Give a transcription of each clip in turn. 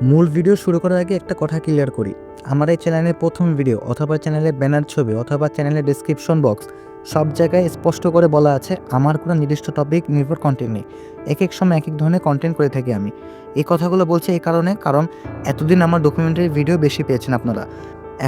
মূল ভিডিও শুরু করার আগে একটা কথা ক্লিয়ার করি। আমার এই চ্যানেলের প্রথম ভিডিও অথবা চ্যানেলের ব্যানার ছবি অথবা চ্যানেলের ডিসক্রিপশন বক্স সব জায়গায় স্পষ্ট করে বলা আছে, আমার কোনো নির্দিষ্ট টপিক নির্ভর কন্টেন্ট নেই। এক এক সময় এক এক ধরনের কন্টেন্ট করে থাকি আমি। এই কথাগুলো বলছি এই কারণে, কারণ এতদিন আমার ডকুমেন্টারি ভিডিও বেশি পেয়েছেন আপনারা।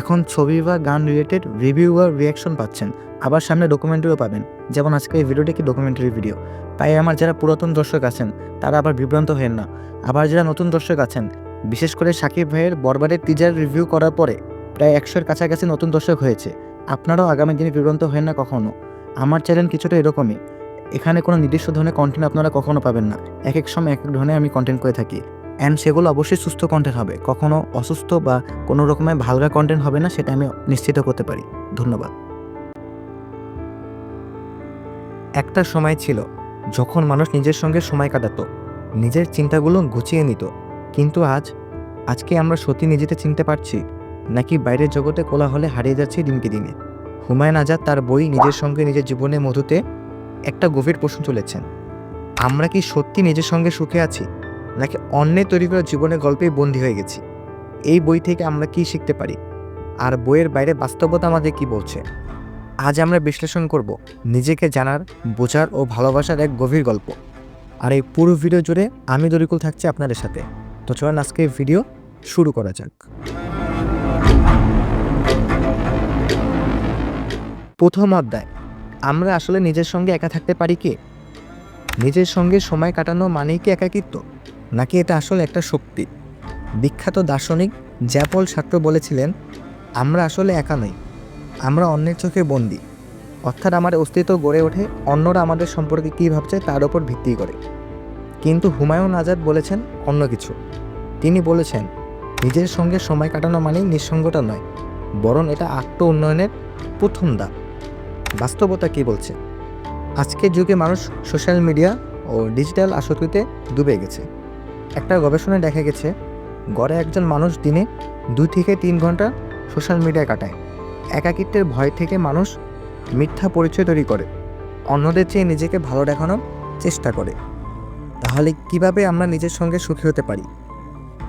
এখন ছবি বা গান রিলেটেড রিভিউ বা রিয়াকশন পাচ্ছেন, আবার সামনে ডকুমেন্টারিও পাবেন। যেমন আজকে এই ভিডিওটি কি ডকুমেন্টারি ভিডিও তাই আমার যারা পুরাতন দর্শক আছেন, তারা আবার বিভ্রান্ত হেন না। আবার যারা নতুন দর্শক আছেন বিশেষ করে সাকিব ভাইয়ের বরবারের টিজার রিভিউ করার পরে প্রায় একশোর কাছাকাছি নতুন দর্শক হয়েছে। আপনারাও আগামী দিনে বিভ্রান্ত হেন না কখনো। আমার চ্যানেল কিছুটা এরকমই। এখানে কোনো নির্দিষ্ট ধরনের কন্টেন্ট আপনারা কখনো পাবেন না। এক এক সময় এক এক ধরনের আমি কন্টেন্ট করে থাকি। অ্যান্ড সেগুলো অবশ্যই সুস্থ কন্টেন্ট হবে। কখনো অসুস্থ বা কোনো রকমের ভালগা কন্টেন্ট হবে না, সেটা আমি নিশ্চিত করতে পারি। ধন্যবাদ। একটা সময় ছিল যখন মানুষ নিজের সঙ্গে সময় কাটাতো। নিজের চিন্তাগুলো গুছিয়ে নিত। কিন্তু আজ, আজকে আমরা সত্যি নিজেতে চিনতে পারছি, নাকি বাইরের জগতে কোলাহলে হারিয়ে যাচ্ছে দিনকে দিনে। হুমায়ুন আজাদ তার বই নিজের সঙ্গে নিজের জীবনের মধুতে একটা গভীর প্রশ্ন তুলেছেন, আমরা কি সত্যি নিজের সঙ্গে সুখে আছি, নাকি অন্যের তৈরি করা জীবনের গল্পেই বন্দী হয়ে গেছি? এই বই থেকে আমরা কি শিখতে পারি? আর বইয়ের বাইরে বাস্তবতা আমাদের কি বলছে? আজ আমরা বিশ্লেষণ করব নিজেকে জানার, বোঝার ও ভালোবাসার এক গভীর গল্প। আর এই পুরো ভিডিও জুড়ে আমি দরিকুল থাকছি আপনাদের সাথে। তো চলুন আজকে ভিডিও শুরু করা যাক। প্রথম অধ্যায়, আমরা আসলে নিজের সঙ্গে একা থাকতে পারি কি? নিজের সঙ্গে সময় কাটানো মানেই কি একাকিত্ব? নাকি এটা আসলে একটা শক্তি? বিখ্যাত দার্শনিক জ্যাপল ছাত্র বলেছিলেন, আমরা আসলে একা নই, আমরা অন্যের চোখে বন্দি। অর্থাৎ আমার অস্তিত্ব গড়ে ওঠে অন্যরা আমাদের সম্পর্কে কী ভাবছে তার ওপর ভিত্তি করে। কিন্তু হুমায়ুন আজাদ বলেছেন অন্য কিছু। তিনি বলেছেন, নিজের সঙ্গে সময় কাটানো মানেই নিঃসঙ্গতা নয়, বরং এটা আত্ম উন্নয়নের প্রথম ধাপ। বাস্তবতা কী বলছে? আজকের যুগে মানুষ সোশ্যাল মিডিয়া ও ডিজিটাল আসক্তিতে ডুবে গেছে। একটা গবেষণায় দেখা গেছে, গড়ে একজন মানুষ দিনে দুই থেকে তিন ঘণ্টা সোশ্যাল মিডিয়ায় কাটায়। একাকিত্বের ভয় থেকে মানুষ মিথ্যা পরিচয় তৈরি করে, অন্যদের চেয়ে নিজেকে ভালো দেখানোর চেষ্টা করে। তাহলে কীভাবে আমরা নিজের সঙ্গে সুখী হতে পারি?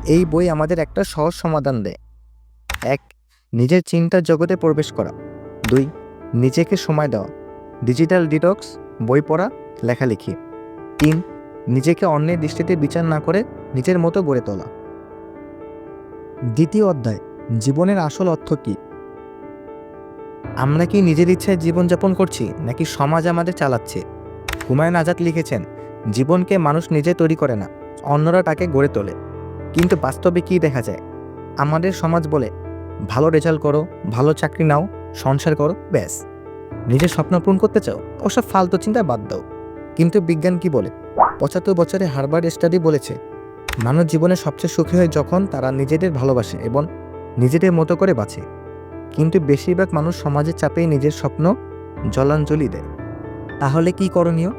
এই বই আমাদের একটা সহজ সমাধান দেয়। এক, নিজের চিন্তার জগতে প্রবেশ করা। দুই, নিজেকে সময় দেওয়া। ডিজিটাল ডিটক্স, বই পড়া, লেখালেখি। তিন, নিজেকে অন্যের দৃষ্টিতে বিচার না করে নিজের মতো গড়ে তোলা। দ্বিতীয় অধ্যায়, জীবনের আসল অর্থ কী? আমরা কি নিজের ইচ্ছায় জীবনযাপন করছি নাকি সমাজ আমাদের চালাচ্ছে? হুমায়ুন আজাদ লিখেছেন জীবনকে মানুষ নিজে তৈরি করে না, অন্যরা তাকে গড়ে তোলে। কিন্তু বাস্তবে কী দেখা যায়? আমাদের সমাজ বলে, ভালো রেজাল্ট করো, ভালো চাকরি নাও, সংসার করো, ব্যাস। নিজের স্বপ্ন পূরণ করতে চাও ওসব ফালতু চিন্তা বাদ দাও। কিন্তু বিজ্ঞান কি বলে? পঁচাত্তর বছরে হারবার্ড স্টাডি বলেছে, মানব জীবনে সবচেয়ে সুখী হয় যখন তারা নিজেদের ভালোবাসে এবং নিজেদের মতো করে বাঁচে। কিন্তু বেশিরভাগ মানুষ সমাজের চাপেই নিজের স্বপ্ন জলাঞ্জলি দেয়। তাহলে কি করণীয়?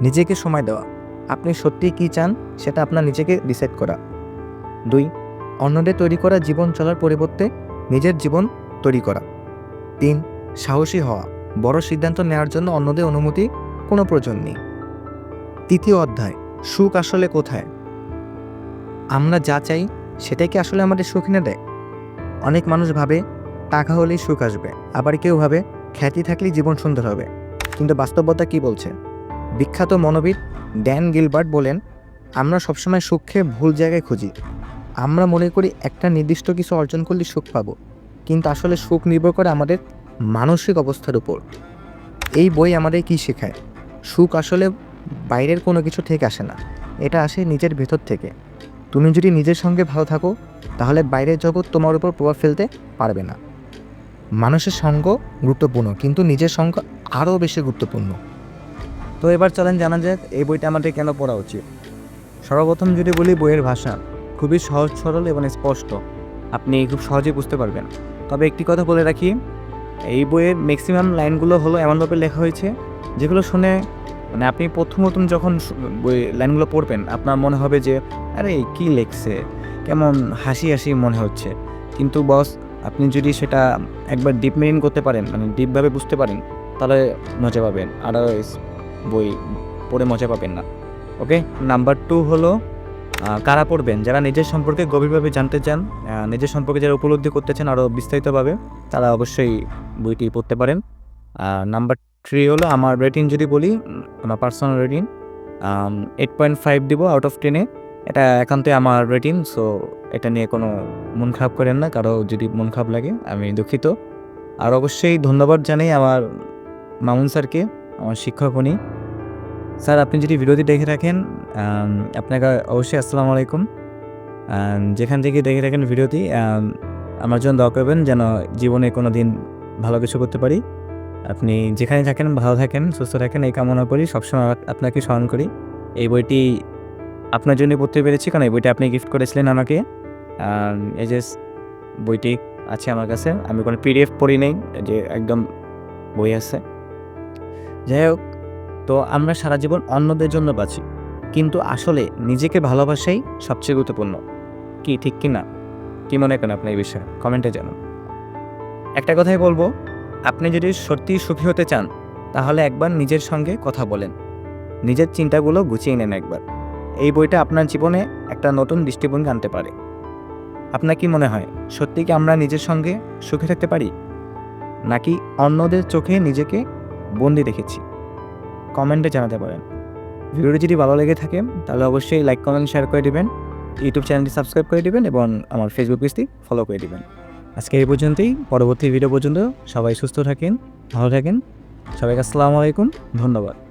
নিজেকে সময় দেওয়া। আপনি সত্যিই কী চান সেটা আপনার নিজেকে ডিসাইড করা। দুই, অন্যদের তৈরি করা জীবন চলার পরিবর্তে নিজের জীবন তৈরি করা। তিন, সাহসী হওয়া। বড় সিদ্ধান্ত নেওয়ার জন্য অন্যদের অনুমতি কোনো প্রয়োজন নেই। তৃতীয় অধ্যায়, সুখ আসলে কোথায়? আমরা যা চাই সেটাই কি আসলে আমাদের সুখ এনে দেয়? অনেক মানুষ ভাবে, টাকা হলেই সুখ আসবে। আবার কেউ ভাবে, খ্যাতি থাকলেই জীবন সুন্দর হবে। কিন্তু বাস্তবতা কি বলছে? বিখ্যাত মনোবিদ ড্যান গিলবার্ট বলেন, আমরা সবসময় সুখকে ভুল জায়গায় খুঁজি। আমরা মনে করি একটা নির্দিষ্ট কিছু অর্জন করলে সুখ পাবো, কিন্তু আসলে সুখ নির্ভর করে আমাদের মানসিক অবস্থার উপর। এই বই আমাদের কি শেখায়? সুখ আসলে বাইরের কোনো কিছু থেকে আসে না, এটা আসে নিজের ভেতর থেকে। তুমি যদি নিজের সঙ্গে ভালো থাকো, তাহলে বাইরের জগৎ তোমার উপর প্রভাব ফেলতে পারবে না। মানুষের সঙ্গ গুরুত্বপূর্ণ, কিন্তু নিজের সঙ্গ আরও বেশি গুরুত্বপূর্ণ। তো এবার চলেন জানা যাক, এই বইটা আমাদের কেন পড়া উচিত? সর্বপ্রথম যদি বলি, বইয়ের ভাষা খুবই সহজ, সরল এবং স্পষ্ট। আপনি খুব সহজেই বুঝতে পারবেন। তবে একটি কথা বলে রাখি, এই বইয়ের ম্যাক্সিমাম লাইনগুলো হলো এমনভাবে লেখা হয়েছে, যেগুলো শুনে মানে আপনি প্রথম প্রথম যখন বই লাইনগুলো পড়বেন, আপনার মনে হবে যে, আরে, কি লেখছে? কেমন হাসি হাসি মনে হচ্ছে। কিন্তু বস, আপনি যদি সেটা একবার ডিপ মেরিন করতে পারেন মানে ডিপভাবে বুঝতে পারেন, তাহলে মজা পাবেন। আদারওয়াইজ বই পড়ে মজা পাবেন না। ওকে? নাম্বার টু হলো কারা পড়বেন? যারা নিজের সম্পর্কে গভীরভাবে জানতে চান নিজের সম্পর্কে যারা উপলব্ধি করতে চান আরও বিস্তারিতভাবে, তারা অবশ্যই বইটি পড়তে পারেন। নাম্বার থ্রি হলো, আমার রেটিং যদি বলি, আমার personal rating eight point five দিব আউট অফ টেনে এটা একান্তই আমার রেটিং সো এটা নিয়ে কোনো মন খারাপ করেন না, কারও যদি মন খারাপ লাগে, আমি দুঃখিত। আর অবশ্যই ধন্যবাদ জানাই আমার মামুন স্যারকে। আমার শিক্ষক উনি। স্যার, আপনি যদি ভিডিওটি দেখে রাখেন আপনাকে অবশ্যই আসসালামু আলাইকুম। যেখান থেকে দেখে রাখেন ভিডিওটি আমার জন্য দোয়া করবেন যেন জীবনে কোনো দিন ভালো কিছু করতে পারি। আপনি যেখানে থাকেন, ভালো থাকেন, সুস্থ থাকেন, এই কামনা করি, সবসময় আপ- আপনাকে স্মরণ করি। এই বইটি আপনার জন্য পড়তে পেরেছি, কারণ এই বইটি আপনি গিফট করেছিলেন আমাকে। এই যে বইটি আছে আমার কাছে, আমি কোনো পিডিএফ পড়ি নেই যে একদম বই আছে। যাই হোক, তো আমরা সারা জীবন অন্যদের জন্য বাঁচি। কিন্তু আসলে নিজেকে ভালোবাসাই সবচেয়ে গুরুত্বপূর্ণ। কি, ঠিক কি না? কি মনে করেন আপনি এই বিষয়ে? কমেন্টে জানান। একটা কথাই বলব, আপনি যদি সত্যি সুখী হতে চান, তাহলে একবার নিজের সঙ্গে কথা বলেন। নিজের চিন্তাগুলো গুছিয়ে নেন একবার। এই বইটা আপনার জীবনে একটা নতুন দৃষ্টিভঙ্গি আনতে পারে। আপনার কি মনে হয়, সত্যি কি আমরা নিজের সঙ্গে সুখে থাকতে পারি? নাকি অন্যদের চোখে নিজেকে বন্দি দেখেছি কমেন্টে জানাতে পারেন। ভিডিওটি যদি ভালো লেগে থাকে, তাহলে অবশ্যই লাইক, কমেন্ট, শেয়ার করে দেবেন। ইউটিউব চ্যানেলটি সাবস্ক্রাইব করে দেবেন এবং আমার ফেসবুক পেজটি ফলো করে দেবেন। আজকে এই পর্যন্তই। পরবর্তী ভিডিও পর্যন্ত সবাই সুস্থ থাকেন, ভালো থাকেন। সবাইকে আসসালামু আলাইকুম। ধন্যবাদ।